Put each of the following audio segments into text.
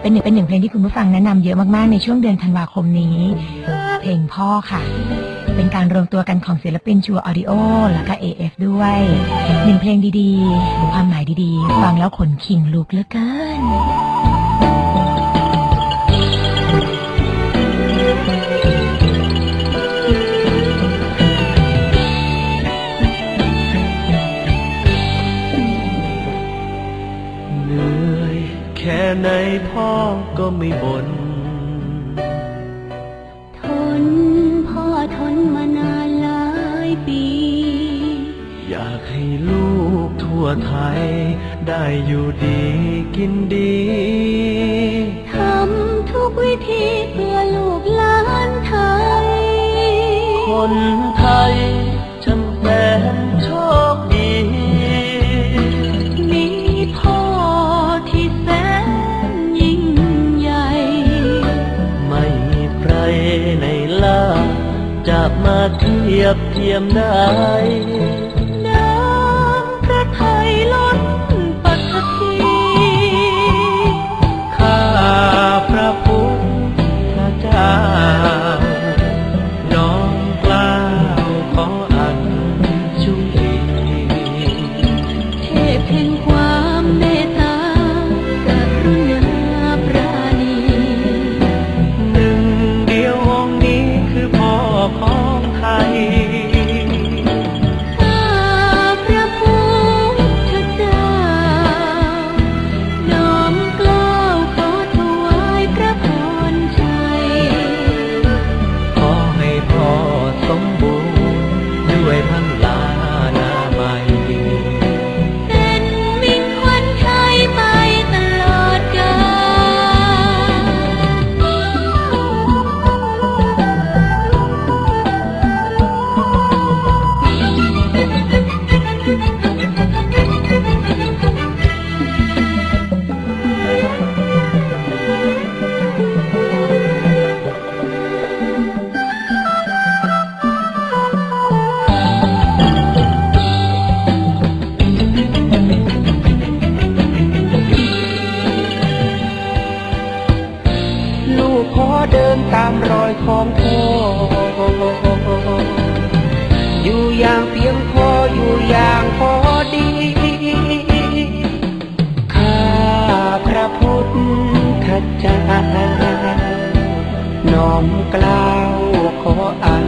เป็นหนึ่งเป็นหนึ่งเพลงที่คุณผู้ฟังแนะนำเยอะมากๆ ในช่วงเดือนธันวาคมนี้ เพลงพ่อค่ะ เป็นการรวมตัวกันของศิลปินชัวออดิโอ แล้วก็ AF ด้วยหนึ่งเพลงดีๆ ความหมายดีๆ ฟังแล้วขนขิงลุกเหลือเกิน ไหนพ่อก็ไม่บน่นทนพ่อทนมานานหลายปี อยากให้ลูกทั่วไทย ได้อยู่ดีกินดีทำทุกวิธีเพื่อลูกหลานไทย คนไทย มาเทียบเทียมได้ เดินตามรอยของพ่อ อยู่อย่างเพียงพออยู่อย่างพอดี ข้าพระพุทธเจ้าน้อมกล้าวขออัน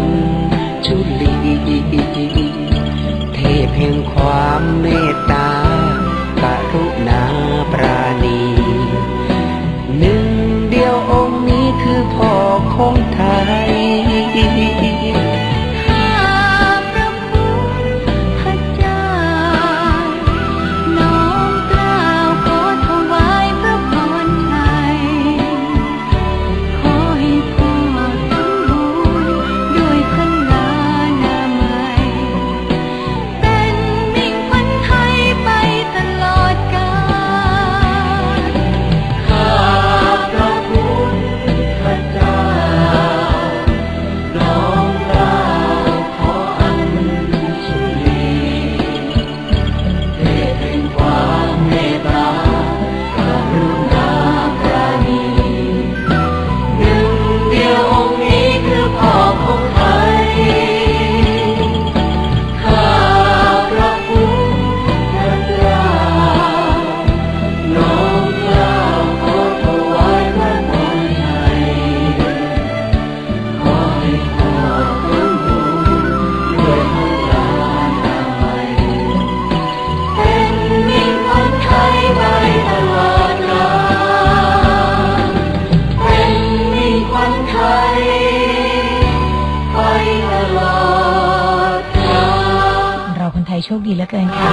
โชคดีเหลือเกินค่ะ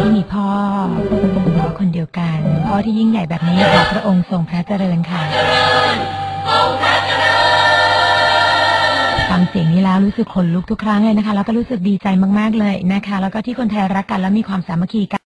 ที่มีพ่อพ่อคนเดียวกัน พ่อที่ยิ่งใหญ่แบบนี้ขอพระองค์ทรงพระเจริญค่ะฟังเสียงนี้แล้วรู้สึกขนลุกทุกครั้งเลยนะคะ แล้วก็รู้สึกดีใจมากๆเลยนะคะ แล้วก็ที่คนไทยรักกันและมีความสามัคคีกัน